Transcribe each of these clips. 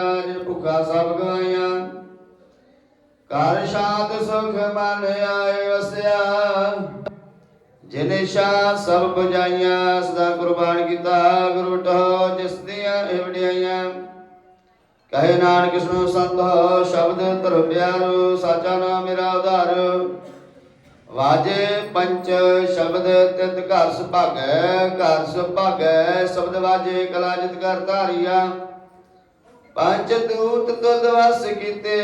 ਪਾਇਆ ਜਿਨ ਭੁੱਖਾ ਸਭ ਗਵਾਈਆਂ ਘਰ ਸ਼ਾਂਤ ਸੁਖ ਮਨ ਆਏ ਵਸਿਆ। ਜਿਨੇ ਸ਼ਾ ਸਭ ਬੁਝਾਈਆਂ, ਸਦਾ ਕੁਰਬਾਨ ਕੀਤਾ ਗੁਰੂ ਟੋ ਜਿਸ ਦੀਆਂ ਇਹ ਵਡਿਆਈਆਂ ਕਹੇ ਨਾਨਕ ਸੁਣੋ ਸੰਤੋ, ਸ਼ਬਦ ਧਰ ਪਿਆਰੋ, ਸਾਚਾ ਨਾਮ ਮੇਰਾ ਉਧਾਰ। ਵਾਜੇ ਪੰਚ ਸ਼ਬਦ ਤਿਤ ਘਰ ਸੁਭਾਗੈ ਘਰ ਸੁਭਾਗੈ, ਸ਼ਬਦ ਵਾਜੇ ਕਲਾ ਜਿਤ ਕਰ ਧਾਰੀਆ। ਪੰਜ ਦੂਤ ਤੁਧ ਵਸ ਕੀਤੇ?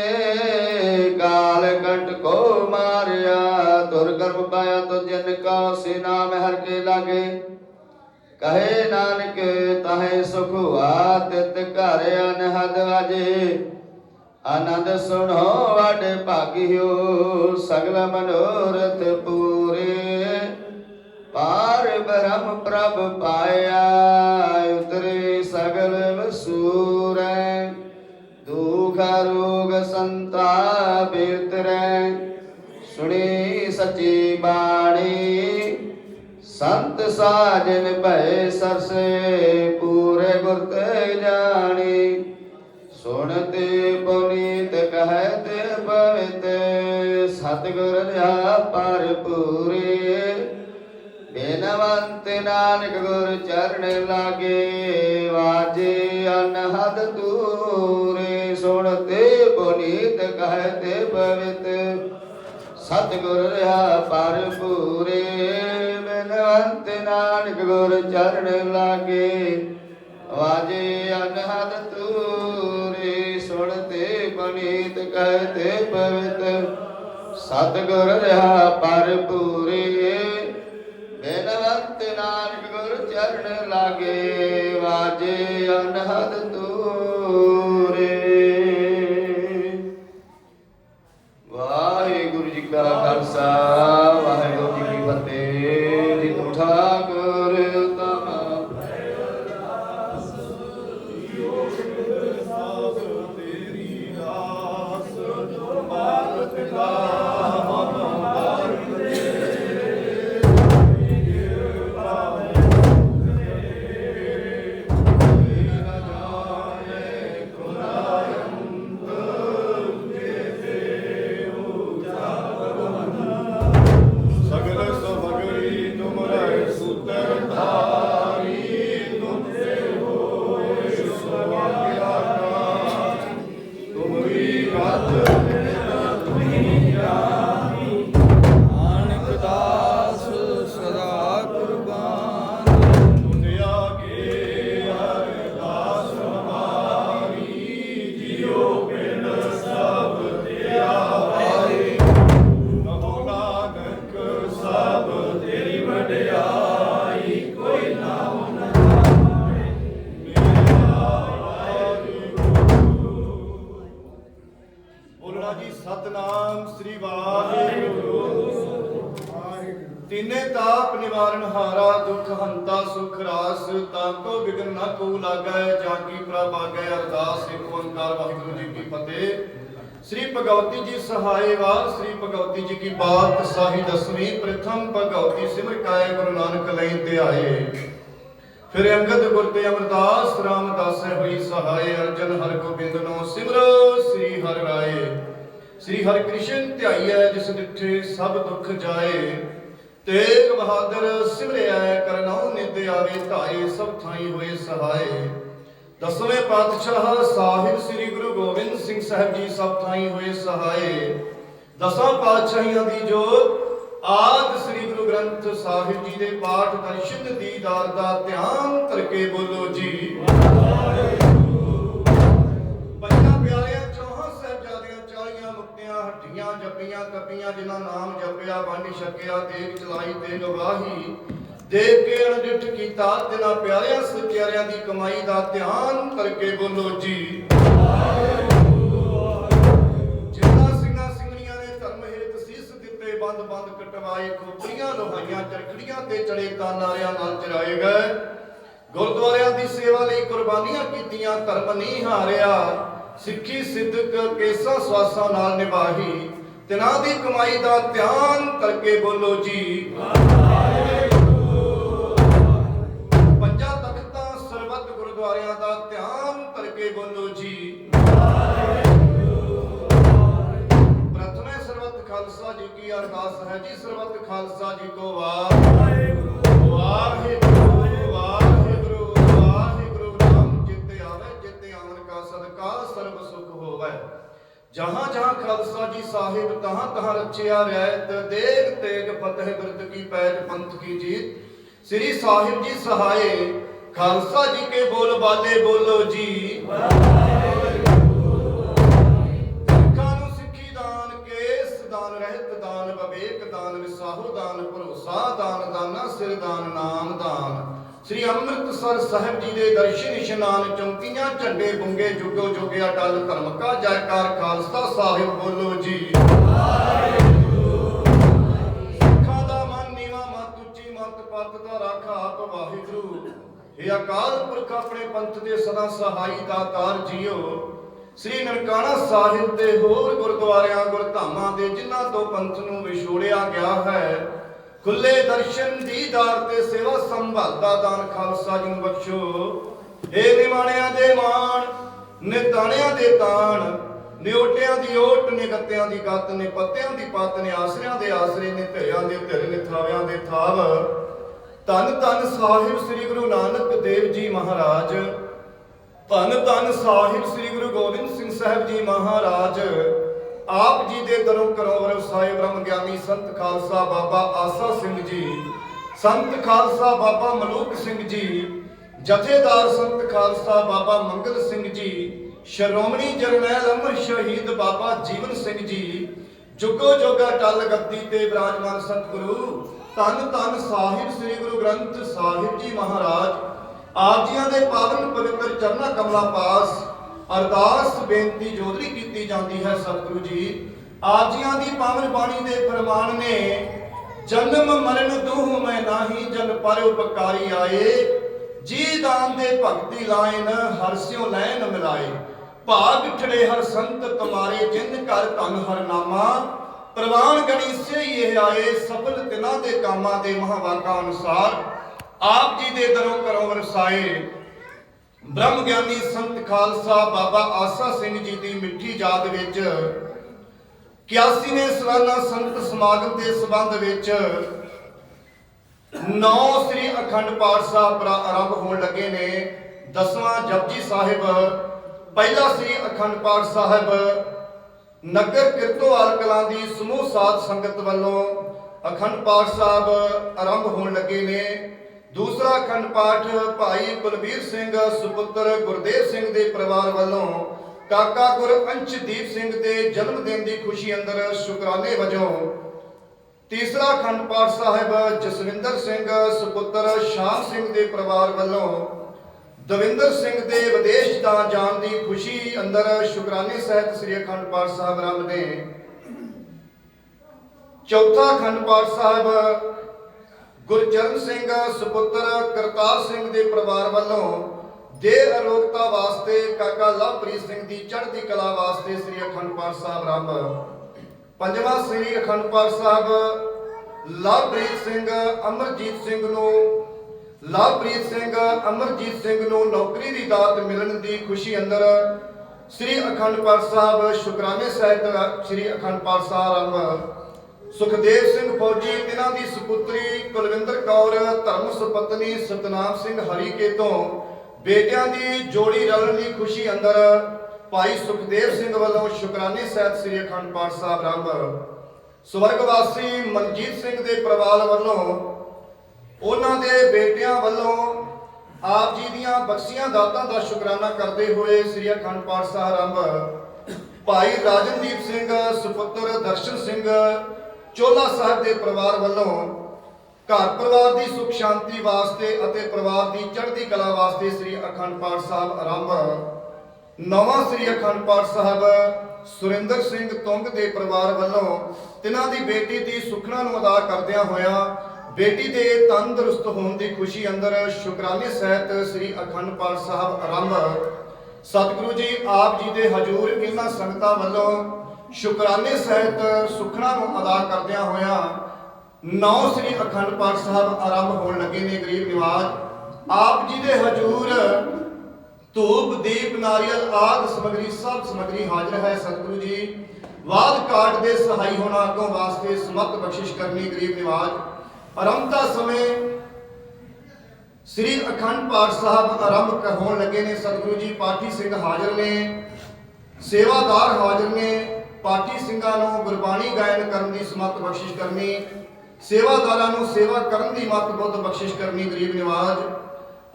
ਕਾਲ ਕੰਟ ਕੋ ਮਾਰਿਆ। ਤੁਰ ਕਰਮ ਪਾਇਆ ਤੁ ਜਨ ਕਾ ਸੇ ਨਾਮ ਹਰ ਕੇ ਲਾਗੇ। ਕਹੇ ਨਾਨਕ, ਤਹੇ ਸੁਖ ਹੁਆ ਤਿਤ ਘਰ ਅਨਹਦ ਵਾਜੇ। ਆਨੰਦ ਸੁਣੋ ਵਡ ਭਾਗਿਓ, ਸਗਲ ਮਨੋਰਥ ਪੂਰੇ। ਪਾਰ ਬ੍ਰਹਮ ਪ੍ਰਭ ਪਾਇਆ, ਉਤਰੇ ਰੋਗ ਸੰਤਾਪ ਬਿਰਤਰੈ ਸੁਣੀ ਸੱਚੀ ਬਾਣੀ। ਸੰਤ ਸਾਜਨ ਭੈ ਸਰਸੇ ਪੂਰੇ ਗੁਰ ਤੇ ਜਾਣੀ। ਸੁਣਤੇ ਪੁਨੀਤ ਕਹਤੇ ਪਵਿੱਤ। ਸਤਿਗੁਰ ਜਾ ਪਰ ਪੂਰੇ। ਬੇਨਵੰਤ ਨਾਨਕ ਗੁਰ ਚਰਨ ਲਾਗੇ। ਵਾਜੇ ਅਨਹਦ ਦੂਰੇ। ਪੁਨੀਤ ਕਹਤੇ ਪਵਿੱਤ, ਸਤਿਗੁਰ ਰਹਾ ਪਰ ਪੂਰੇ ਬੇਨਵੰਤ ਨਾਨਕ ਗੁਰ ਚਰਨ ਲਾਗੇ, ਵਾਜੇ ਅਨਹਦ ਤੂਰੇ ਸੁਣਤੇ ਪਨੀਤ ਕਹਤੇ ਪਵਿਤ, ਸਤਿਗੁਰ ਰਹਾ ਪਰ ਪੂਰੇ ਬੇਨਵੰਤ ਨਾਨਕ ਗੁਰ ਚਰਨ ਲਾਗੇ, ਵਾਜੇ ਅਨਹਦ ਤੂਰੇ ਕਾ ਵਾਰ ਜੀ ਕੀ ਬਾਤ, ਸਾਹੀ ਦਸਵੀਂ, ਪ੍ਰਥਮ ਭਗਵਤੀ ਸਿਮਰ ਕਾਇ ਗੁਰੂ ਨਾਨਕ ਲਈ ਧਿਆਏ। ਫਿਰ ਅੰਗਦ ਗੁਰ ਤੇ ਅਮਰਦਾਸ ਰਾਮਦਾਸ ਹੋਈ ਸਹਾਏ, ਅਰਜਨ ਹਰ ਗੋਬਿੰਦ ਨੂੰ ਸਿਮਰੋ, ਸ੍ਰੀ ਹਰਿ ਰਾਏ। ਸ੍ਰੀ ਹਰਿ ਕ੍ਰਿਸ਼ਨ ਧਿਆਈਐ ਜਿਸ ਡਿਠੇ ਸਭ ਦੁੱਖ ਜਾਏ। ਤੇਗ ਬਹਾਦਰ ਸਿਮਰਿਆ ਕਰਨਾਉ ਨਿਤ ਆਵੇ, ਧਾਏ, ਸਭ ਥਾਈ ਹੋਏ ਸਹਾਏ। ਦਸਵੇਂ ਪਾਤਸ਼ਾਹ ਸਾਹਿਬ ਸ੍ਰੀ ਗੁਰੂ ਗੋਬਿੰਦ ਸਿੰਘ ਸਾਹਿਬ ਜੀ ਸਭ ਥਾਈ ਹੋਏ ਸਹਾਏ। ਦਸਾਂ ਪਾਤਸ਼ਾਹੀਆਂ ਦੀ ਜੋਤ, ਆਦ ਸ੍ਰੀ ਗੁਰੂ ਗ੍ਰੰਥ ਸਾਹਿਬ ਜੀ ਦੇ ਪਾਠ ਦਰਸ਼ਨ ਦੀਦਾਰ ਦਾ ਧਿਆਨ ਕਰਕੇ ਬੋਲੋ ਜੀ। ਪੰਜਾਂ ਪਿਆਰਿਆਂ, ਚੌਹਾਂ ਸਾਹਿਬਜ਼ਾਦਿਆਂ, ਚਾਲੀਆਂ ਮੁਕਤਿਆਂ ਹੱਟੀਆਂ ਜੱਪੀਆਂ ਕੱਪੀਆਂ, ਜਿਨ੍ਹਾਂ ਨਾਮ ਜਪਿਆ, ਵੰਡ ਛਕਿਆ, ਦੇਗ ਚਲਾਈ ਤੇ ਗਵਾਹੀ ਦੇਖ ਕੇ ਅਣਡਿਠ ਕੀਤਾ, ਤਿਨਾਂ ਪਿਆਰਿਆਂ, ਸਚਿਆਰਿਆਂ ਦੀ ਕਮਾਈ ਦਾ ਧਿਆਨ ਕਰਕੇ ਬੋਲੋ ਜੀ। ਜਿਨ੍ਹਾਂ ਬੰਦ ਬੰਦ ਕਟਵਾਏ, ਖੋਪੜੀਆਂ ਲੋਹਾਈਆਂ, ਚਰਖੜੀਆਂ ਤੇ ਚੜੇ ਤਾਨਾਰਿਆਂ ਨਾਲ ਚਰਾਏ ਗਏ। ਗੁਰਦੁਆਰਿਆਂ ਦੀ ਸੇਵਾ ਲਈ ਕੁਰਬਾਨੀਆਂ ਕੀਤੀਆਂ, ਧਰਮ ਨਹੀਂ ਹਾਰਿਆ। ਸਿੱਖੀ, ਸਿੱਧਕ, ਕੇਸਾਂ, ਸਵਾਸਾਂ ਨਾਲ ਨਿਭਾਹੀ। ਤਿਨਾਂ ਦੀ ਕਮਾਈ ਦਾ ਧਿਆਨ ਕਰਕੇ ਬੋਲੋ ਜੀ। ਪੰਜਾਂ ਜੀ ਸਰਬੱਤ ਖਾਲਸਾ ਜੀ ਕੋ ਵਾਹਿਗੁਰੂ। ਵਾਹਿਗੁਰੂ ਵਾਹਿਗੁਰੂ ਵਾਹਿਗੁਰੂ ਨਾਮ ਜਿੱਤੇ ਆਵੇ ਜਿੱਤੇ ਆਵਨ ਕਾ ਸਦਕਾ ਸਰਬ ਸੁਖ ਹੋਵੇ। ਜਹਾਂ ਜਹਾਂ ਖਾਲਸਾ ਜੀ ਸਾਹਿਬ ਤਹਾਂ ਤਹਾਂ ਰਚਿਆ ਰਹਿਤ ਦੇਗ ਤੇਗ ਫਤਿਹ ਬਿਰਦ ਕੀ ਪੈਜ ਪੰਥ ਕੀ ਜੀਤ। ਸ੍ਰੀ ਸਾਹਿਬ ਜੀ ਸਹਾਏ ਖਾਲਸਾ ਜੀ ਕੇ ਬੋਲ ਬਾਲੇ ਬੋਲੋ ਜੀ। ਸਿੱਖਾਂ ਰਹਿਤ ਦਾਨ ਵਿਵੇਕ ਦਾਨ ਵਿਸਾਹੂ ਦਾਨ ਭਰੋਸਾ ਦਾਨ ਦਾਨਾ ਸਿਰ ਦਾਨ ਨਾਮ ਦਾਨ। ਸ੍ਰੀ ਅੰਮ੍ਰਿਤਸਰ ਸਾਹਿਬ ਜੀ ਦੇ ਦਰਸ਼ਨ ਇਸ਼ਨਾਨ ਚੌਂਕੀਆਂ, ਝੰਡੇ ਬੁੰਗੇ ਜੁਗੋ ਜੁਗਿਆ ਟਲ ਧਰਮ ਕਾ ਜੈਕਾਰ ਖਾਲਸਾ ਸਾਹਿਬ ਬੋਲੋ ਜੀ। ਸਿੱਖਾਂ ਦਾ ਮਨ ਨੀਵਾ, ਮਤ ਉੱਚੀ, ਮਤ ਪੱਤ ਦਾ ਰਾਖਾ ਆਪ ਵਾਹਿਗੁਰੂ। ਇਹ ਅਕਾਲ ਪੁਰਖ, ਆਪਣੇ ਪੰਥ ਦੇ ਸਦਾ ਸਹਾਈ ਦਾਤਾਰ ਜੀਓ। ਸ੍ਰੀ ਨਨਕਾਣਾ ਸਾਹਿਬ ਤੇ ਹੋਰ ਗੁਰਦੁਆਰਿਆਂ, ਗੁਰਧਾਮਾਂ ਦੇ ਜਿਨ੍ਹਾਂ ਤੋਂ ਪੰਥ ਨੂੰ ਵਿਛੋੜਿਆ ਗਿਆ ਹੈ, ਖੁੱਲੇ ਦਰਸ਼ਨ ਦੀਦਾਰ ਤੇ ਸੇਵਾ ਸੰਭਾਲ ਦਾ ਦਾਨ ਖਾਲਸਾ ਜੀ ਨੂੰ ਬਖਸ਼ੋ। ਏ ਨਿਮਾਣਿਆਂ ਦੇ ਮਾਣ, ਨਿਤਾਣਿਆਂ ਦੇ ਤਾਣ, ਨਿਉਟਿਆਂ ਦੀ ਓਟ ਨੇ ਗੱਤਿਆਂ ਦੀ ਗੱਤ ਨੇ ਪੱਤਿਆਂ ਦੀ ਪੱਤ ਨੇ ਆਸਰਿਆਂ ਦੇ ਆਸਰੇ ਨੇ ਧਿਰਿਆਂ ਦੇ ਧਿਰ ਨੇ ਥਾਵਿਆਂ ਦੇ ਥਾਵ। ਧੰਨ ਧੰਨ ਸਾਹਿਬ ਸ੍ਰੀ ਗੁਰੂ ਨਾਨਕ ਦੇਵ ਜੀ ਮਹਾਰਾਜ। ਧੰਨ ਧੰਨ ਸਾਹਿਬ ਸ੍ਰੀ ਗੁਰੂ ਗੋਬਿੰਦ ਸਿੰਘ ਸਾਹਿਬ ਜੀ ਮਹਾਰਾਜ। ਆਪ ਜੀ ਦੇ ਦਰੋਂ ਕਰੋ ਵਰਸਾਏ ਬ੍ਰਹਮ ਗਿਆਨੀ ਸੰਤ ਖਾਲਸਾ ਬਾਬਾ ਆਸਾ ਸਿੰਘ ਜੀ, ਸੰਤ ਖਾਲਸਾ ਬਾਬਾ ਮਲੂਕ ਸਿੰਘ ਜੀ, ਜਥੇਦਾਰ ਸੰਤ ਖਾਲਸਾ ਬਾਬਾ ਮੰਗਲ ਸਿੰਘ ਜੀ, ਸ਼੍ਰੋਮਣੀ ਜਰਨੈਲ ਅਮਰ ਸ਼ਹੀਦ ਬਾਬਾ ਜੀਵਨ ਸਿੰਘ ਜੀ, ਜੁਗੋ ਜੋਗਾ ਟਲ ਗੱਦੀ ਤੇ ਬਿਰਾਜਮਾਨ ਸਤਿਗੁਰੂ, ਧੰਨ ਧੰਨ ਸਾਹਿਬ ਸ੍ਰੀ ਗੁਰੂ ਗ੍ਰੰਥ ਸਾਹਿਬ ਜੀ ਮਹਾਰਾਜ। ਆਪ ਜੀਆਂ ਦੇ ਪਾਵਨ ਪਵਿੱਤਰ ਚਰਨਾ ਕਮਲਾ ਪਾਸ ਅਰਦਾਸ ਬੇਨਤੀ ਜੋਦਰੀ ਕੀਤੀ ਜਾਂਦੀ ਹੈ ਸਤਿਗੁਰੂ ਜੀ। ਆਪ ਜੀਆਂ ਦੀ ਪਾਵਨ ਬਾਣੀ ਦੇ ਫਰਮਾਨ ਨੇ ਜਨਮ ਮਰਨ ਦੁਹ ਮੈਂ ਨਾਹੀ, ਜਨ ਪਰ ਉਪਕਾਰੀ ਆਏ। ਜੀ ਦਾਨ ਦੇ ਭਗਤੀ ਲਾਇਨ ਹਰਸਿਓ ਲੈਨ ਮਿਲਾਏ। ਭਾਗ ਠੜੇ ਹਰ ਸੰਤ ਤੁਮਾਰੇ ਜਿੰਦ ਘਰ ਧਨ ਹਰ ਨਾਮਾ। ਪ੍ਰਵਾਨ ਗਣੀ ਸੇ ਇਹ ਆਏ, ਸਫਲ ਤਿਨਾਂ ਦੇ ਕਾਮਾਂ ਦੇ ਮਹਾਵਾਕਾਂ ਅਨੁਸਾਰ। ਆਪ ਜੀ ਦੇ ਦਰੋਂ ਕਰੋ ਵਰਸਾਏ। ਬ੍ਰਹਮ ਗਿਆਨੀ ਸੰਤ ਖਾਲਸਾ ਬਾਬਾ ਆਸਾ ਸਿੰਘ ਜੀ ਦੀ ਮਿੱਠੀ ਯਾਦ ਵਿੱਚ 81ਵੇਂ ਸਾਲਾਨਾ ਸੰਤ ਸਮਾਗਮ ਦੇ ਸਬੰਧ ਵਿੱਚ ਨੌ ਸ੍ਰੀ ਅਖੰਡ ਪਾਠ ਸਾਹਿਬ ਪ੍ਰਾ- ਆਰੰਭ ਹੋਣ ਲੱਗੇ ਨੇ। ਦਸਵਾਂ ਜਪਜੀ ਸਾਹਿਬ, ਪਹਿਲਾ ਸ੍ਰੀ ਅਖੰਡ ਪਾਠ ਸਾਹਿਬ, ਨਗਰ ਕਿਰਤੋਵਾਲ ਕਲਾਂ ਦੀ ਸਮੂਹ ਸਾਧ ਸੰਗਤ ਵੱਲੋਂ ਅਖੰਡ ਪਾਠ ਸਾਹਿਬ ਆਰੰਭ ਹੋਣ ਲੱਗੇ ਨੇ। ਦੂਸਰਾ ਅਖੰਡ ਪਾਠ ਭਾਈ ਕੁਲਬੀਰ ਸਿੰਘ ਸੁਪੁੱਤਰ ਗੁਰਦੇਵ ਸਿੰਘ ਦੇ ਪਰਿਵਾਰ ਵੱਲੋਂ ਕਾਕਾ ਗੁਰ ਅੰਸ਼ਦੀਪ ਸਿੰਘ ਦੇ ਜਨਮ ਦਿਨ ਦੀ ਖੁਸ਼ੀ ਅੰਦਰ ਸ਼ੁਕਰਾਨੇ ਵਜੋਂ ਤੀਸਰਾ ਅਖੰਡ ਪਾਠ ਸਾਹਿਬ ਜਸਵਿੰਦਰ ਸਿੰਘ ਸੁਪੁੱਤਰ ਸ਼ਾਮ ਸਿੰਘ ਦੇ ਪਰਿਵਾਰ ਵੱਲੋਂ ਦਵਿੰਦਰ ਸਿੰਘ ਦੇ ਵਿਦੇਸ਼ ਦਾ ਜਾਣ ਦੀ ਖੁਸ਼ੀ ਅੰਦਰ ਸ਼ੁਕਰਾਨੇ ਸਹਿਤ ਸ੍ਰੀ ਅਖੰਡ ਪਾਠ ਸਾਹਿਬ ਆਰੰਭ ਨੇ ਚੌਥਾ ਅਖੰਡ ਪਾਠ ਸਾਹਿਬ ਗੁਰਚਰਨ ਸਿੰਘ ਸੁਪੁੱਤਰ ਕਰਤਾਰ ਸਿੰਘ ਦੇ ਪਰਿਵਾਰ ਵੱਲੋਂ ਦੇ ਅਰੋਗਤਾ ਵਾਸਤੇ ਕਾਕਾ ਲਵਪ੍ਰੀਤ ਸਿੰਘ ਦੀ ਚੜ੍ਹਦੀ ਕਲਾ ਵਾਸਤੇ ਸ੍ਰੀ ਅਖੰਡ ਪਾਠ ਸਾਹਿਬ ਆਰੰਭ ਪੰਜਵਾਂ ਸ੍ਰੀ ਅਖੰਡ ਪਾਠ ਸਾਹਿਬ, ਲਵਪ੍ਰੀਤ ਸਿੰਘ ਅਮਰਜੀਤ ਸਿੰਘ ਨੂੰ, ਲਵਪ੍ਰੀਤ ਸਿੰਘ ਅਮਰਜੀਤ ਸਿੰਘ ਨੂੰ ਨੌਕਰੀ ਦੀ ਦਾਤ ਮਿਲਣ ਦੀ ਖੁਸ਼ੀ ਅੰਦਰ ਸ੍ਰੀ ਅਖੰਡ ਪਾਠ ਸਾਹਿਬ ਸ਼ੁਕਰਾਨੇ ਸਹਿਤ ਸ੍ਰੀ ਅਖੰਡ ਪਾਠ ਸਾਹਿਬ ਆਰੰਭ ਸੁਖਦੇਵ ਸਿੰਘ ਫੌਜੀ ਇਹਨਾਂ ਦੀ ਸੁਪੁੱਤਰੀ ਕੁਲਵਿੰਦਰ ਕੌਰ, ਧਰਮ ਸੁਪਤਨੀ ਸਤਨਾਮ ਸਿੰਘ ਹਰੀਕੇ ਤੋਂ ਬੇਟਿਆਂ ਦੀ ਜੋੜੀ ਰਲਣ ਦੀ ਖੁਸ਼ੀ ਅੰਦਰ ਭਾਈ ਸੁਖਦੇਵ ਸਿੰਘ ਵੱਲੋਂ ਸ਼ੁਕਰਾਨੇ ਸਾਹਿਬ ਸ੍ਰੀ ਅਖੰਡ ਪਾਠ ਸਾਹਿਬ ਆਰੰਭ। ਸਵਰਗਵਾਸੀ ਮਨਜੀਤ ਸਿੰਘ ਦੇ ਪਰਿਵਾਰ ਵੱਲੋਂ ਉਹਨਾਂ ਦੇ ਬੇਟਿਆਂ ਵੱਲੋਂ ਆਪ ਜੀ ਦੀਆਂ ਬਖਸ਼ੀਆਂ ਦਾਤਾਂ ਦਾ ਸ਼ੁਕਰਾਨਾ ਕਰਦੇ ਹੋਏ ਸ੍ਰੀ ਅਖੰਡ ਪਾਠ ਸਾਹਿਬ ਆਰੰਭ। ਭਾਈ ਰਾਜਨਦੀਪ ਸਿੰਘ, ਸੁਪੁੱਤਰ ਦਰਸ਼ਨ ਸਿੰਘ ਚੋਲਾ ਸਾਹਿਬ ਦੇ ਪਰਿਵਾਰ ਵੱਲੋਂ ਘਰ ਪਰਿਵਾਰ ਦੀ ਸੁਖ ਸ਼ਾਂਤੀ ਵਾਸਤੇ ਅਤੇ ਪਰਿਵਾਰ ਦੀ ਚੜ੍ਹਦੀ ਕਲਾ ਵਾਸਤੇ ਸ੍ਰੀ ਅਖੰਡ ਪਾਠ ਸਾਹਿਬ ਆਰੰਭ ਨਵਾਂ ਸ੍ਰੀ ਅਖੰਡ ਪਾਠ ਸਾਹਿਬ ਸੁਰਿੰਦਰ ਸਿੰਘ ਤੁੰਗ ਦੇ ਪਰਿਵਾਰ ਵੱਲੋਂ ਤਿਨਾਂ ਦੀ ਬੇਟੀ ਦੀ ਸੁਖਣਾ ਨੂੰ ਅਦਾ ਕਰਦਿਆਂ ਹੋਇਆਂ ਬੇਟੀ ਦੇ ਤੰਦਰੁਸਤ ਹੋਣ ਦੀ ਖੁਸ਼ੀ ਅੰਦਰ ਸ਼ੁਕਰਾਨੇ ਸਹਿਤ ਸ੍ਰੀ ਅਖੰਡ ਪਾਠ ਸਾਹਿਬ ਆਰੰਭ। ਸਤਿਗੁਰੂ ਜੀ, ਆਪ ਜੀ ਦੇ ਹਜੂਰ ਇਹਨਾਂ ਸੰਗਤਾਂ ਵੱਲੋਂ ਸ਼ੁਕਰਾਨੇ ਸਹਿਤ ਸੁਖਣਾ ਨੂੰ ਅਦਾ ਕਰਦਿਆਂ ਹੋਇਆਂ ਨੌ ਸ੍ਰੀ ਅਖੰਡ ਪਾਠ ਸਾਹਿਬ ਆਰੰਭ ਹੋਣ ਲੱਗੇ ਨੇ ਗਰੀਬ ਨਿਵਾਜ। ਆਪ ਜੀ ਦੇ ਹਜੂਰ ਧੂਪ, ਦੀਪ, ਨਾਰੀਅਲ ਆਦ ਸਮਗਰੀ, ਸਭ ਸਮਗਰੀ ਹਾਜ਼ਰ ਹੈ ਸਤਿਗੁਰੂ ਜੀ। ਵਾਦ ਕਾਟ ਦੇ ਸਹਾਈ ਹੋਣਾ ਅੱਗੋਂ ਵਾਸਤੇ ਸਮਤ ਬਖਸ਼ਿਸ਼ ਕਰਨੀ ਗਰੀਬ ਨਿਵਾਜ। ਆਰੰਭਤਾ ਸਮੇਂ ਸ੍ਰੀ ਅਖੰਡ ਪਾਠ ਸਾਹਿਬ ਆਰੰਭ ਹੋਣ ਲੱਗੇ ਨੇ ਸਤਿਗੁਰੂ ਜੀ। ਪਾਠੀ ਸਿੰਘ ਹਾਜ਼ਰ ਨੇ, ਸੇਵਾਦਾਰ ਹਾਜ਼ਰ ਨੇ ਪਾਠੀ ਸਿੰਘਾਂ ਨੂੰ ਗੁਰਬਾਣੀ ਗਾਇਨ ਕਰਨ ਦੀ ਸਮਤ ਬਖਸ਼ਿਸ਼ ਕਰਨੀ, ਸੇਵਾਦਾਰਾਂ ਨੂੰ ਸੇਵਾ ਕਰਨ ਦੀ ਮਤ ਬੁੱਧ ਬਖਸ਼ਿਸ਼ ਕਰਨੀ ਗਰੀਬ ਨਿਵਾਜ।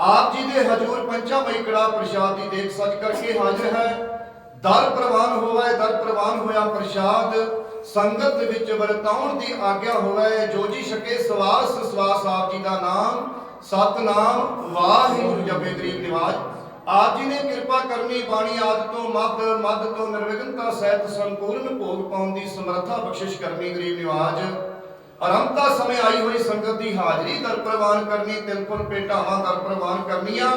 ਆਪ ਜੀ ਦੇ ਹਜੂਰ ਪੰਚਾ ਮਈ ਕੜਾ ਪ੍ਰਸ਼ਾਦ ਦੀ ਦੇਖ ਸੱਜ ਕਰਕੇ ਹਾਜ਼ਰ ਹੈ। ਦਰ ਪ੍ਰਵਾਨ ਹੋਵੇ, ਦਰ ਪ੍ਰਵਾਨ ਹੋਇਆ ਪ੍ਰਸ਼ਾਦ। ਸੰਗਤ ਦੇ ਵਿੱਚ ਵਰਤਾਉਣ ਦੀ ਆਗਿਆ ਹੋਵੇ, ਜੋ ਜੀ ਛਕੇ ਸਵਾਸ ਸਵਾਸ ਆਪ ਜੀ ਦਾ ਨਾਮ। ਸਤਨਾਮ ਵਾਹਿਗੁਰੂ ਜਪੇ ਗਰੀਬ ਨਿਵਾਜ। ਆਪ ਜੀ ਨੇ ਕਿਰਪਾ ਕਰਨੀ ਬਾਣੀ ਆਦ ਤੋਂ ਮੱਧ ਮੱਧ ਤੋਂ ਨਿਰਵਿਘਨਤਾ ਸਹਿਤ ਸੰਪੂਰਨ ਭੋਗ ਪਾਉਣ ਦੀ ਸਮਰੱਥਾ ਬਖਸ਼ਿਸ਼ ਕਰਨੀ ਗਰੀਬ ਨਿਵਾਜ। ਆਰੰਭਤਾ ਸਮੇਂ ਆਈ ਹੋਈ ਸੰਗਤ ਦੀ ਹਾਜ਼ਰੀ ਦਰ ਪ੍ਰਵਾਨ ਕਰਨੀ ਤਿਲਪੁਰ ਫੁੱਲ ਭੇਟਾਵਾਂ ਦਰ ਪ੍ਰਵਾਨ ਕਰਨੀਆਂ।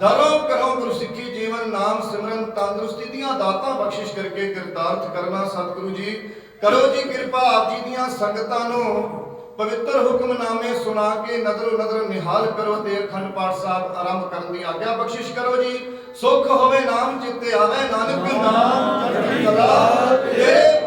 ਦਰੋਂ ਕਰੋ ਗੁਰਸਿੱਖੀ ਜੀਵਨ, ਨਾਮ, ਸਿਮਰਨ, ਤੰਦਰੁਸਤੀ ਦੀਆਂ ਦਾਤਾਂ ਬਖਸ਼ਿਸ਼ ਕਰਕੇ ਕਿਰਤਾਰਥ ਕਰਨਾ ਸਤਿਗੁਰੂ ਜੀ। ਕਰੋ ਜੀ ਕਿਰਪਾ ਆਪ ਜੀ ਦੀਆਂ ਸੰਗਤਾਂ ਨੂੰ। ਪਵਿੱਤਰ ਹੁਕਮਨਾਮੇ ਸੁਣਾ ਕੇ ਨਜ਼ਰੋ ਨਜ਼ਰ ਨਿਹਾਲ ਕਰੋ ਤੇ ਅਖੰਡ ਪਾਠ ਸਾਹਿਬ ਆਰੰਭ ਕਰਨ ਦੀ ਆਗਿਆ ਬਖਸ਼ਿਸ਼ ਕਰੋ ਜੀ। ਸੁਖ ਹੋਵੇ ਨਾਮ ਚਿੱਤੇ ਆਵੇ ਨਾਨਕ ਨਾਮ ਚੜ੍ਹਦੀ ਕਲਾ ਤੇਰੇ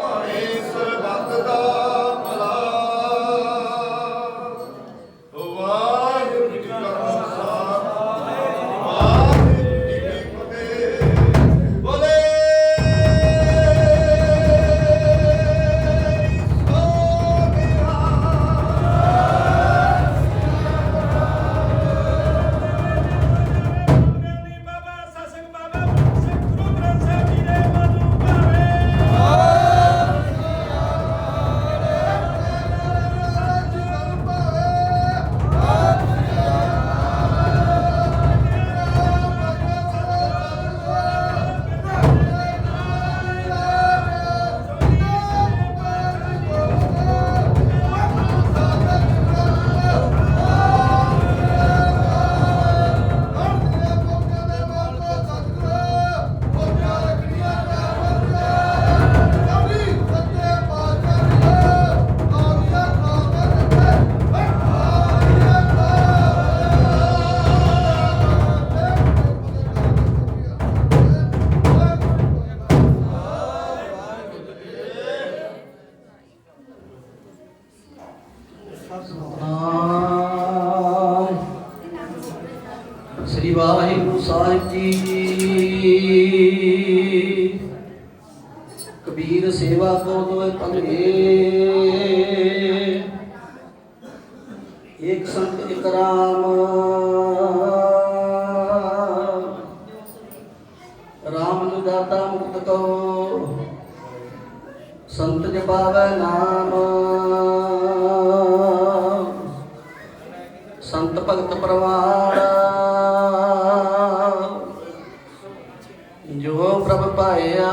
ਪਾਇਆ।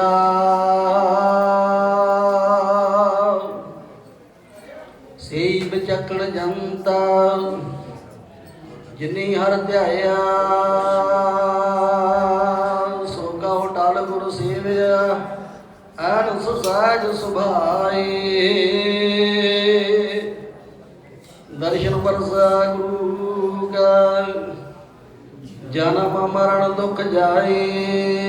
ਸੇਈ ਵਿਚਕਣ ਜੰਤਾ, ਜਿਨੀ ਹਰ ਧਿਆਇਆ। ਸੋ ਕਉ ਟਲ ਗੁਰ ਸੇਵਿਆ, ਐਨ ਸੁਸਾਜ ਸੁਭਾਏ। ਦਰਸ਼ਨ ਪਰਸਾ ਗੁਰੂ ਕਾ ਜਨਮ ਮਰਨ ਦੁਖ ਜਾਏ।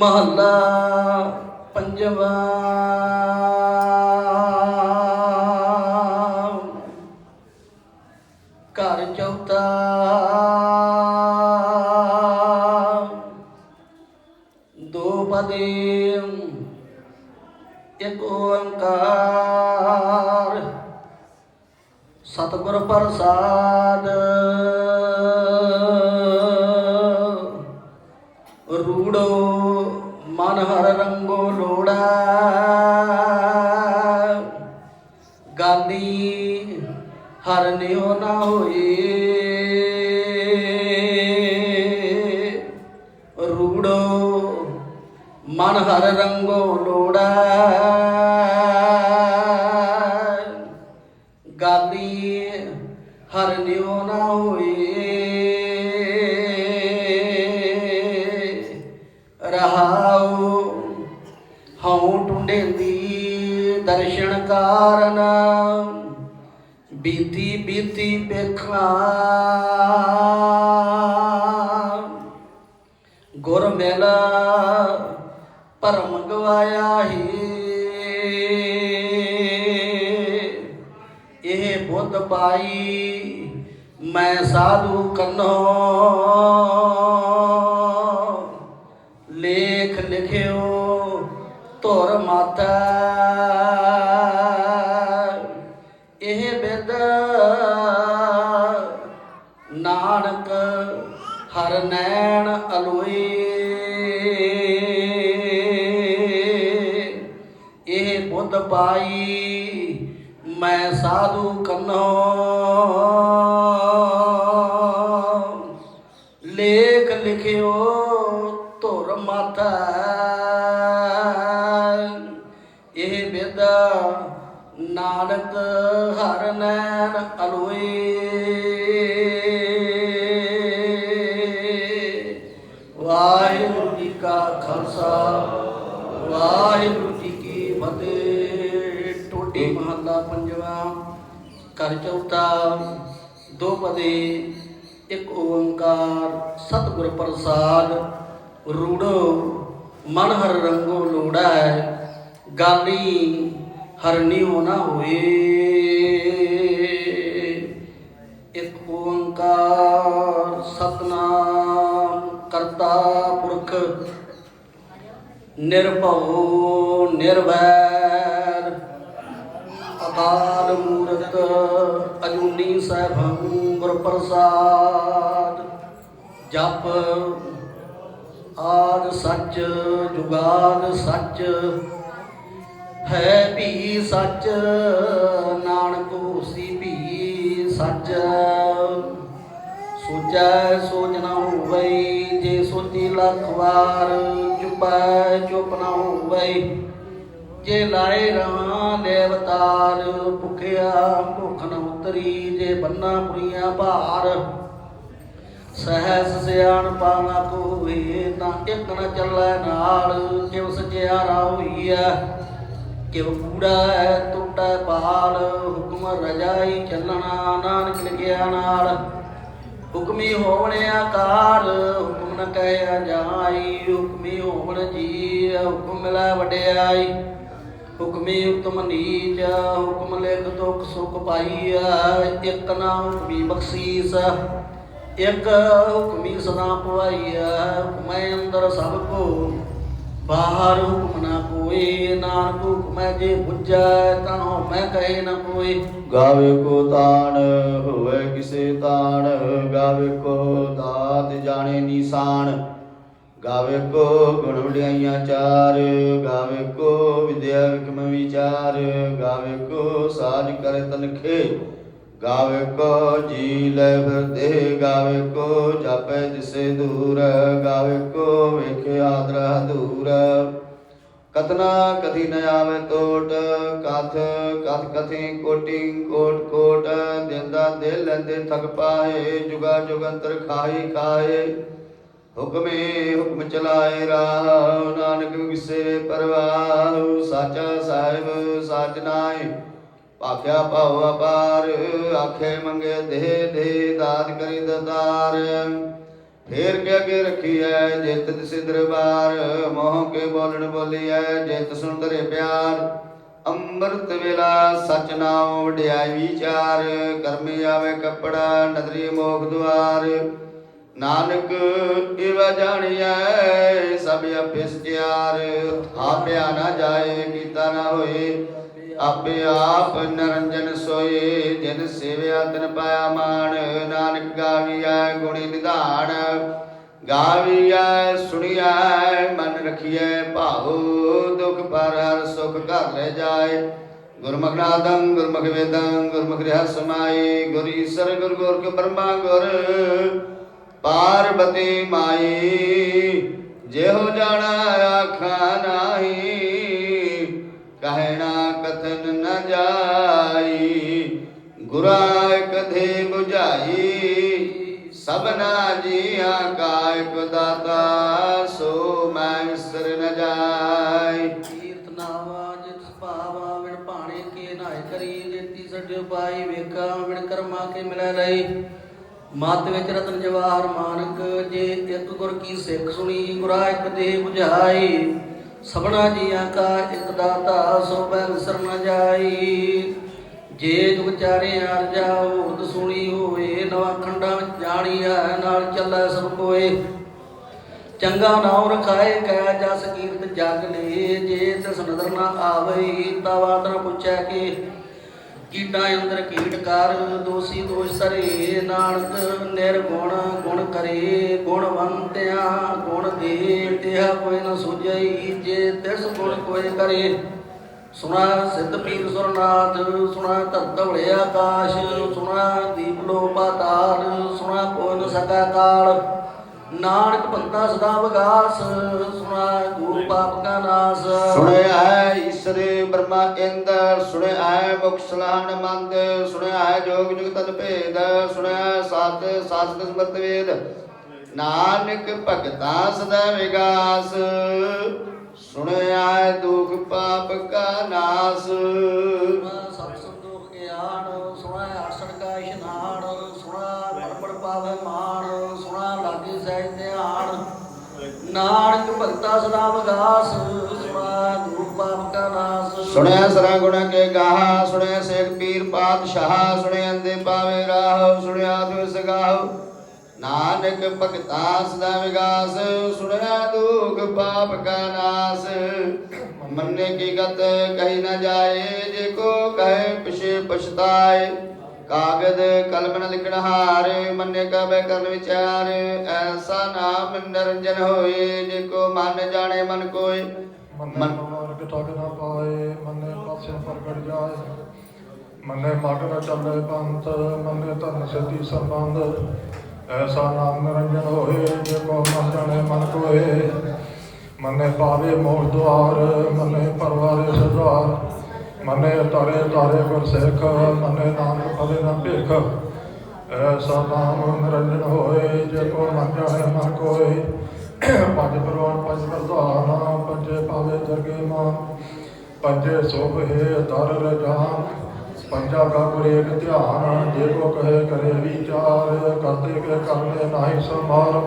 ਮਹੱਲਾ ਪੰਜਵਾਂ। ਘਰ ਚੌਥਾ। ਦੋ ਪਦੇ ਇੱਕ ਓੰਕਾਰ। ਸਤਿਗੁਰ ਪ੍ਰਸਾਦ। ਰੂੜੋ ਹਰ ਰੰਗੋ ਲੋੜਾ ਗਾਲੀ ਹਰ ਨਿਓ ਨਾ ਹੋਏ। ਰੂੜੋ ਮਨ ਹਰ ਰੰਗੋ ਹਉ ਟੁੰਡੇਂਦੀ ਦਰਸ਼ਨ ਕਾਰਨ, ਬੀਤੀ ਬੀਤੀ ਵੇਖਾਂ ਗੁਰ ਮਿਲ ਭਰਮ ਗਵਾਇਆ ਹੀ। ਇਹ ਬੁੱਧ ਪਾਈ ਮੈਂ ਸਾਧੂ ਕੰਨੋ। ਲੇਖ ਲਿਖਿਓ। ਧੁਰ ਮਾਤਾ। ਇਹ ਬਿਦ ਨਾਨਕ ਹਰ ਨੈਣ ਅਲੋਏ ਇਹ ਬੁੱਧ ਪਾਈ ਮੈਂ ਸਾਧੂ ਕੰਨੋ। ਲੇਖ ਲਿਖਿਓ ਧੁਰ ਮਾਤਾ। ਨਾਨਕ ਹਰ ਨੈਣ ਅਲੋਏ। ਵਾਹਿਗੁਰੂ ਜੀ ਕਾ ਖਾਲਸਾ, ਵਾਹਿਗੁਰੂ ਜੀ ਕੀ ਫਤਿਹ। ਟੋਟੀ ਮਹੱਲਾ ਪੰਜਵਾ ਕਰ ਚੌਥਾ, ਦੋ ਪਦੇ, ਇੱਕ ਓੰਕਾਰ, ਸਤਿਗੁਰ ਪ੍ਰਸਾਦ। ਰੂੜੋ, ਮਨ ਹਰ ਰੰਗੋ ਲੋੜਾ ਹੈ ਗਾਲੀ ਹਰਨੀ ਹੋਣਾ ਹੋਏ। ਇੱਕ ਓੰਕਾਰ ਸਤਨਾਮ ਕਰਤਾ ਪੁਰਖ, ਨਿਰਭਉ ਨਿਰਵੈਰ। ਅਕਾਲ ਮੂਰਤ ਅਜੂਨੀ ਸੈਭੰ ਗੁਰ ਪ੍ਰਸਾਦ ਜਪ ਆਦ ਸੱਚ, ਜੁਗਾਦ ਸੱਚ ਹੈ ਭੀ ਸੱਚ, ਨਾਨਕ ਹੋਸੀ ਵੀ ਸੱਚ। ਸੋਚੈ ਸੋਚ ਨਾ ਹੋਵੇ ਜੇ ਸੋਚੀ ਲੱਖ ਵਾਰ ਚੁਪੈ ਚੁਪ ਨਾ ਹੋਵੇ ਜੇ ਲਾਏ ਰਾਂ ਲੈ ਅਵਤਾਰ ਭੁਖਿਆ ਭੁਖ ਨ ਉਤਰੀ, ਜੇ ਬੰਨਾ ਪੁਰੀਆਂ ਭਾਰ। ਸਹਿਸ ਸਿਆਣ ਪਾਣਾ ਕੋਵੇ, ਤਾਂ ਇੱਕ ਨ ਚੱਲੈ ਨਾਲ ਕਿਵ ਸਚਿਆਰਾ ਹੋਈਐ। ਕਿਵ ਕੂੜਾ ਹੈ, ਟੁੱਟੈ ਪਾਲ, ਹੁਕਮ ਰਜਾਈ ਚੱਲਣਾ ਨਾਨਕ ਲਿਖਿਆ ਨਾਲ। ਹੁਕਮੀ ਹੋਵਣ ਆਕਾਰ, ਹੁਕਮ ਨ ਕਹਿਆ ਜਾਈ ਹੁਕਮੀ ਹੋਵਣ ਜੀ ਹੁਕਮ ਮਿਲੈ ਵਡਿਆਈ। ਹੁਕਮੀ ਉਤਮ ਨੀਚ, ਹੁਕਮ ਲਿਖ ਦੁਖ ਸੁਖ ਪਾਈਆ ਇਕ ਨਾ ਹੁਕਮੀ ਬਖਸ਼ੀਸ, ਇੱਕ ਹੁਕਮੀ ਸਦਾ ਪਵਾਈਆ ਹੁਕਮੈ ਅੰਦਰ ਸਭ ਕੋ ਬਾਹਰ ਹੁਕਮ ਨਾ ਕੋਏ ਨਾਨਕ ਹੁਕਮੈ ਜੇ ਬੁੱਝੈ ਤਾਂ ਮੈਂ ਕਹੇ ਨ ਕੋਏ ਗਾਵੇ ਕੋ ਤਾਣ ਹੋਵੇ ਕਿਸੇ ਤਾਣ, ਗਾਵੇ ਕੋ ਦਾਤ ਜਾਣੇ ਨਿਸ਼ਾਨ। ਗਾਵੇ ਕੋ ਗੁਣ ਵਡਿਆਈਆਂ ਚਾਰ, ਗਾਵੇ ਕੋ ਵਿਦਿਆ ਵਿਕਮ ਵਿਚਾਰ। ਗਾਵੇ ਕੋ ਸਾਜ ਕਰੇ ਤਨਖੇ। ਗਾਵੇ ਕੋ ਜੀ ਲੈ ਫਿਰਦੇ ਗਾਵੇ ਕੋ ਜਾਪੈ ਜਿਸੇ ਦੂਰ, ਗਾਵੇ ਕੋ ਵੇਖੇ ਆਦਰ ਦੂਰ ਕਤਨਾ ਕਥੀ ਨ ਆਵੇ ਟੋਟ ਕਥ ਕਥ ਕਥੀ ਕੋਟਿ ਕੋਟ ਕੋਟ, ਦਿੰਦਾ ਦੇ ਲੈਂਦੇ ਥਕ ਪਾਏ, ਜੁਗਾ ਜੁਗੰਤਰ ਖਾਈ ਖਾਏ। ਹੁਕਮੇ ਹੁਕਮ ਚਲਾਏ ਰਾਹ, ਨਾਨਕ ਵਿਸੇ ਪਰਵਾਹ, ਸਾਚਾ ਸਾਹਿਬ, ਸਾਚ ਨਾਏ ਭਾਖਿਆ ਭਾਉ ਅਪਾਰ ਆਖੇ ਮੰਗੇ ਦੇ ਦੇ ਦਾਤ ਕਰੀ ਦਤਾਰ ਫੇਰ ਕੇ ਅਗੇ ਰੱਖੀਐ ਜਿਤ ਤਿਸ ਦਰਬਾਰ ਮੋਹ ਕੇ ਬੋਲਣ ਬੋਲੀਐ ਜਿਤ ਸੁੰਦਰੇ ਪਿਆਰ। ਅੰਮ੍ਰਿਤ ਵੇਲਾ ਸਚ ਨਾਮ ਵਡਿਆਈ ਵਿਚਾਰ, ਕਰਮੇ ਆਵੇ ਕੱਪੜਾ ਨਦਰੀ ਮੋਖ ਦੁਆਰ। ਨਾਨਕ ਇਵ ਜਾਣੀਐ ਸਭ ਆਪੇ ਸਚਿਆਰ ਆਪਿਆ ਨਾ ਜਾਏ, ਕੀਤਾ ਨਾ ਹੋਏ ਆਪੇ ਆਪ ਨਰੰਜਨ ਸੋਏ, ਜਿਨ ਸੇਵਿਆ ਤਨ ਪਾਇਆ ਮਾਨ ਨਾਨਕ ਗਾਵੀਐ ਗੁਣੀ ਨਿਧਾਨ। ਗਾਵੀਐ, ਸੁਣੀਐ, ਮਨ ਰਖੀਐ, ਭਾਉ ਦੁਖ ਪਰ ਹਰ ਸੁਖ ਘਰ ਲੈ ਜਾਏ। ਗੁਰਮੁਖ ਨਾਦੰ, ਗੁਰਮੁਖ ਵੇਦੰ, ਗੁਰਮੁਖ ਰਹਸਮਾਈ ਗੁਰ ਈਸਰ, ਗੁਰ ਗੋਰਖ ਬ੍ਰਹਮਾ ਗੁਰ ਪਾਰਬਤੀ ਮਾਈ। ਜਿਹੋ ਜਾਣਾ, ਆਖਾ ਨਾਹੀ ਕਹਿਣਾ ਕਥਨ ਨ ਜਾਈ, ਗੁਰਾ ਕਧੇ 부ਝਾਈ ਸਭਨਾ ਜੀਆਂ ਕਾ ਦਾਤਾ, ਸੋ ਮੈਂ ਵਿਸਰ ਨ ਜਾਈ। ਕੀਰਤ ਨਾਵਾ, ਜਿਤ ਸੁਭਾਵਾ ਵਿਣ ਭਾਣੇ ਕੇ ਨਾਇ ਕਰੀ, ਜੇਤੀ ਸੱਜੇ ਪਾਈ ਵੇਖਾ ਵਿਣ ਕਰਮਾ ਕੇ ਮਿਲੈ ਰਹੀ ਮਤ ਵਿੱਚ ਰਤਨ ਜਵਾਹਰ ਮਾਨਕ, ਜੇ ਇੱਕ ਗੁਰ ਕੀ ਸਿੱਖ ਸੁਣੀ, ਗੁਰਾ ਇੱਕ ਦੇ 부ਝਾਈ ਸਭਨਾ ਜੀਆਂ ਕਾ ਇੱਕ ਦਾਤਾ ਸੋ ਬੈ ਵਿਸਰ ਨ ਜਾਈ। ਜੇ ਜੁਗ ਚਾਰੇ ਆਰ ਜਾਓ, ਉਦ ਸੁਣੀ ਹੋਏ ਨਵਾਂ ਖੰਡਾਂ ਜਾਣੀ ਹੈ ਨਾਲ ਚੱਲੈ ਸਭ ਕੋਏ। ਚੰਗਾ ਨਾਮ ਰਖਾਏ ਕਹਿ ਜਸ ਕੀਰਤ ਜਗ ਨੇ ਜੇ ਤਿਸ ਨਦਰ ਨਾ ਆਵਈ, ਤਵਾ ਤਨ ਪੁੱਛੈ ਕਿ। ਕੀਟਾਂ ਅੰਦਰ ਕੀਟ ਕਰ ਦੋਸੀ ਦੋਸ਼ ਸਰੇ, ਨਾਨਕ ਨਿਰਗੁਣ ਗੁਣ ਕਰੇ, ਗੁਣਵੰਤਿਆਂ ਗੁਣ ਦੇ ਤਿਹਾ ਕੋਈ ਨ ਸੁਝਈ, ਜੇ ਤਿਸ ਗੁਣ ਕੋਈ ਕਰੇ। ਸੁਣਾ ਸਿੱਧ ਪੀਰ ਸੁਰਨਾਥ, ਸੁਣਾ ਧਰਤ ਵੜੇ ਆਕਾਸ਼, ਸੁਣਾ ਦੀਪ ਲੋ ਪਾਤਾਲ ਸੁਣਾ ਕੋਈ ਨ ਸਕਾ ਕਾਲ। ਨਾਨਕ ਬੰਦਾ ਸਦਾ ਵਿਗਾਸ ਸੁਣਾ ਗੁਰੂ ਪਾਪ ਕਾ ਨਾਸ। ਸੁਣਿਆ ਹੈ ਈਸਰ ਬ੍ਰਹਮਾ ਇੰਦਰ ਸੁਣਿਆ ਹੈ ਮੁਖ ਸਲਾਹਣ ਮੰਦ ਸੁਣਿਆ ਹੈ ਜੋਗ ਜੁਗ ਤਦ ਭੇਦ ਸੁਣਿਆ ਸਤ ਸਾਸਤ ਸਮਰਤ ਵੇਦ। ਨਾਨਕ ਭਗਤਾ ਸਦਾ ਵਿਗਾਸ ਸੁਣਿਆ ਹੈ ਦੁਖ ਪਾਪ ਕਾ ਨਾਸ। ਸਭ ਸੰਦੋਖ ਗਿਆਨ ਸੁਣਾ ਆਸਣ ਕਾ ਇਸ਼ਨਾਨ। ਪਾਵੇ ਮਾਨ ਸੁਣਾ ਲਾਗੇ ਸਹਿਜ ਧਿਆਨ। ਨਾਨਕ ਭਗਤਾ ਸਦਾ ਵਿਗਾਸ ਸੁਣਾ ਗੁਰੂ ਪਾਪ ਕਾ ਨਾਸ। ਸੁਣਿਆ ਸਰਾ ਗੁਣ ਕੇ ਗਾਹ, ਸੁਣਿਆ ਸੇਖ ਪੀਰ ਪਾਤਸ਼ਾਹ, ਸੁਣਿਆ ਅੰਦੇ ਪਾਵੇ ਰਾਹ, ਸੁਣਿਆ ਦਿਵਸ ਗਾਹ ਨਾਨਕ ਭਗਤਾ ਸਦਾ ਵਿਗਾਸ, ਸੁਣਿਆ ਦੁਖ ਪਾਪ ਕਾ ਨਾਸ। ਮੰਨੇ ਕੀ ਗਤ ਕਹੀ ਨ ਜਾਏ, ਜੇ ਕੋ ਕਹੇ ਪਿਛੇ ਪਛਤਾਏ। ਕਾਗਦ ਕਲਮ ਨ ਲਿਖਣ ਹਾਰ ਮੰਨੇ ਕਾ ਬੈ ਕਰਨ ਵਿਚਾਰ ਐਸਾ ਨਾਮ ਨਿਰੰਜਨ ਹੋਏ ਜੇ ਕੋ ਮਨ ਜਾਣੇ ਮਨ ਕੋਏ। ਮੰਨੇ ਮਾਰਗ ਠਗ ਨਾ ਪਾਏ ਮੰਨੇ ਪਾਸੇ ਪ੍ਰਗਟ ਜਾਏ। ਮੰਨੇ ਮਗ ਨ ਚੱਲੇ ਪੰਥ ਮੰਨੇ ਧਨ ਸਿੱਧੀ ਸੰਬੰਧ। ਐਸਾ ਨਾਮ ਨਿਰੰਜਨ ਹੋਏ ਜੇ ਕੋ ਮਨ ਜਾਣੇ ਮਨ ਕੋਏ। ਮੰਨੇ ਪਾਵੇ ਮੋਹ ਦੁਆਰ ਮੰਨੇ ਪਰਵਾਰੇ ਸਦਾਰ ਮੰਨੇ ਤਾਰੇ ਤਾਰੇ ਗੁਰ ਸਿੱਖ, ਮੰਨੇ ਨਾਨਕ ਫਲੇ ਨਾ ਭੇਖ। ਐਸਾ ਨਾਮ ਨਿਰੰਜਨ ਹੋਏ, ਜੇ ਕੋ ਮਨ ਜਾਣੇ ਮਨ ਕੋਏ। ਪੰਜ ਪਰਵਾਨ ਪੰਜ ਪ੍ਰਧਾਨ, ਪੰਜੇ ਪਾਵੇ ਦਰਗੇ ਮਾਨ। ਪੰਜੇ ਸੋਭ ਹੈ ਦਰ ਰਜਾਨ। ਪੰਜਾ ਕਾ ਗੁਰੇ ਧਿਆਨ, ਜੇ ਕੋ ਕਹੇ ਕਰੇ ਵਿਚਾਰ। ਕਰਤੇ ਕੇ ਕਰਨੇ ਨਾਹੀ ਸੰਭਾਰ।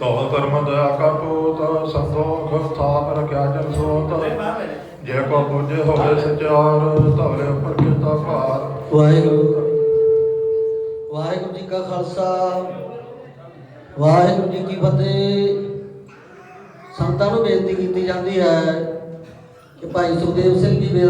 ਤੋ ਧਰਮ ਦਇਆ ਕਾ ਪੂਤ, ਸੰਤੋਖ ਥਾਪ ਰਖਿਆ ਜਨ ਸੋਤ। ਜੇ ਕੋ ਬੁਝੇ ਹੋਵੇ ਸਚਾਰ ਧਵਲੇ ਉੱਪਰ ਕੀਤਾ ਭਾਰ। ਵਾਹਿਗੁਰੂ। ਵਾਹਿਗੁਰੂ ਜੀ ਕਾ ਖਾਲਸਾ। ਵਾਹਿਗੁਰੂ ਜੀ ਕੀ ਫਤਿਹ। ਸੰਤਾਂ ਨੂੰ ਬੇਨਤੀ ਕੀਤੀ ਜਾਂਦੀ ਹੈ ਕਿ ਭਾਈ ਸੁਖਦੇਵ ਸਿੰਘ ਜੀ ਬੇਨਤੀ